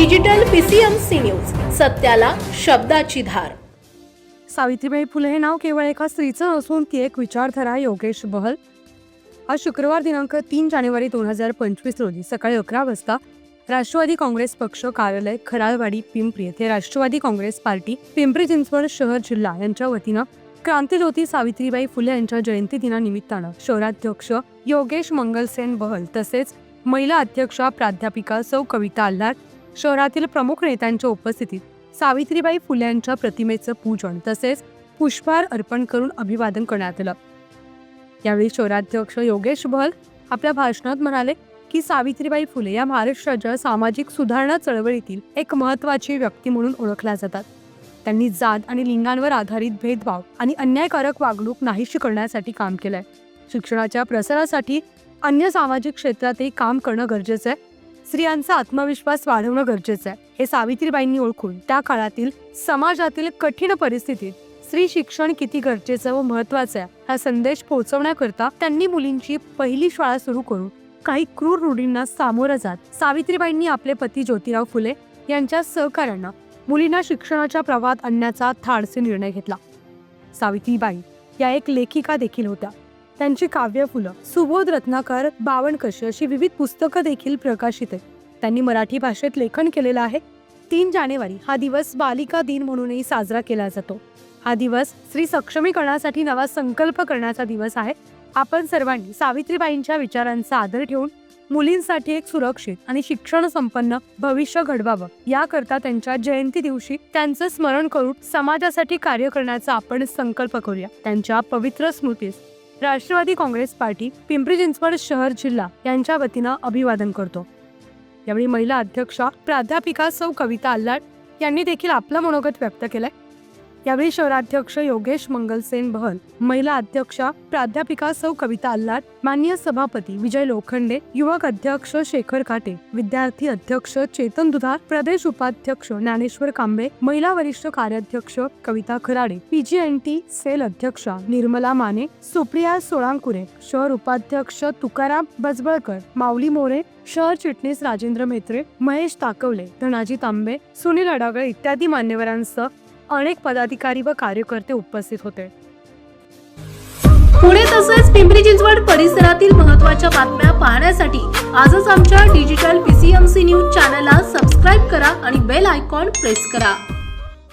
Digital PCMC news सत्याला शब्दाची धार. सावित्रीबाई फुले हे नाव केवळ एका स्त्रीचं असून ती एक विचारधारा योगेश बहल. आज शुक्रवार दिनांक तीन जानेवारी दोन हजार पंचवीस रोजी सकाळी अकरा वाजता राष्ट्रवादी काँग्रेस पक्ष कार्यालय खराळवाडी पिंपरी येथे राष्ट्रवादी काँग्रेस पार्टी पिंपरी चिंचवड शहर जिल्हा यांच्या वतीनं क्रांतीज्योती सावित्रीबाई फुले यांच्या जयंती दिनानिमित्तानं शहराध्यक्ष योगेश मंगलसेन बहल तसेच महिला अध्यक्षा प्राध्यापिका सौ कविता आल्हार शहरातील प्रमुख नेत्यांच्या उपस्थितीत सावित्रीबाई फुले यांच्या प्रतिमेचं पूजन तसेच पुष्पहार अर्पण करून अभिवादन करण्यात आलं. यावेळी शहराध्यक्ष योगेश भल आपल्या भाषणात म्हणाले की सावित्रीबाई फुले या महाराष्ट्राच्या सामाजिक सुधारणा चळवळीतील एक महत्वाची व्यक्ती म्हणून ओळखल्या जातात. त्यांनी जात आणि लिंगांवर आधारित भेदभाव आणि अन्यायकारक वागणूक नाहीशी करण्यासाठी काम केलंय. शिक्षणाच्या प्रसारासाठी अन्य सामाजिक क्षेत्रातही काम करणं गरजेचं आहे. स्त्रियांचा आत्मविश्वास वाढवणं गरजेचं आहे. हे सावित्रीबाईंनी ओळखून त्या काळातील समाजातील कठीण परिस्थितीत स्त्री शिक्षण किती गरजेचं व महत्वाचं आहे हा संदेश पोहोचवण्याकरता त्यांनी मुलींची पहिली शाळा सुरू करून काही क्रूर रूढींना सामोरं जात सावित्रीबाईंनी आपले पती ज्योतिराव फुले यांच्या सहकार्यानं मुलींना शिक्षणाच्या प्रवाहात आणण्याचा थाडसे निर्णय घेतला. सावित्रीबाई या एक लेखिका देखील होत्या. त्यांची काव्य फुलं. सुबोध रत्नाकर बावनकशी अशी विविध पुस्तकं देखील प्रकाशित आहेत. त्यांनी मराठी भाषेत लेखन केलेलं आहे. तीन जानेवारी हा दिवस बालिका दिन म्हणूनही साजरा केला जातो. हा दिवस स्त्री सक्षमीकरणासाठी नवा संकल्प करण्याचा दिवस आहे. आपण सर्वांनी सावित्रीबाईंच्या विचारांचा आदर ठेवून मुलींसाठी एक सुरक्षित आणि शिक्षण संपन्न भविष्य घडवावं. याकरता त्यांच्या जयंती दिवशी त्यांचं स्मरण करून समाजासाठी कार्य करण्याचा आपण संकल्प करूया. त्यांच्या पवित्र स्मृतीस राष्ट्रवादी काँग्रेस पार्टी पिंपरी चिंचवड शहर जिल्हा यांच्या वतीनं अभिवादन करतो. यावेळी महिला अध्यक्षा प्राध्यापिका सौ कविता आल्लाड यांनी देखील आपलं मनोगत व्यक्त केलंय. यावेळी शहराध्यक्ष योगेश मंगलसेन बहल महिला अध्यक्षा प्राध्यापिका सौ कविता अल्लाट मान्य सभापती विजय लोखंडे युवक अध्यक्ष शेखर काटे विद्यार्थी अध्यक्ष चेतन दुधार प्रदेश उपाध्यक्ष ज्ञानेश्वर कांबे महिला वरिष्ठ कार्याध्यक्ष कविता खराडे पीजीएनटी सेल अध्यक्षा निर्मला माने सुप्रिया सोळांकुरे शहर उपाध्यक्ष तुकाराम बजबळकर माऊली मोरे शहर चिटणीस राजेंद्र मेत्रे महेश ताकवले धनाजी तांबे सुनील अडागळे इत्यादी मान्यवरांसह अनेक पदाधिकारी व कार्यकर्ते उपस्थित होते. पुणे तसेच पिंपरी चिंचवड परिसरातील महत्त्वाच्या बातम्या पाहण्यासाठी आजच आमच्या डिजिटल पीसीएमसी न्यूज चॅनलला सबस्क्राईब करा आणि बेल आयकॉन प्रेस करा.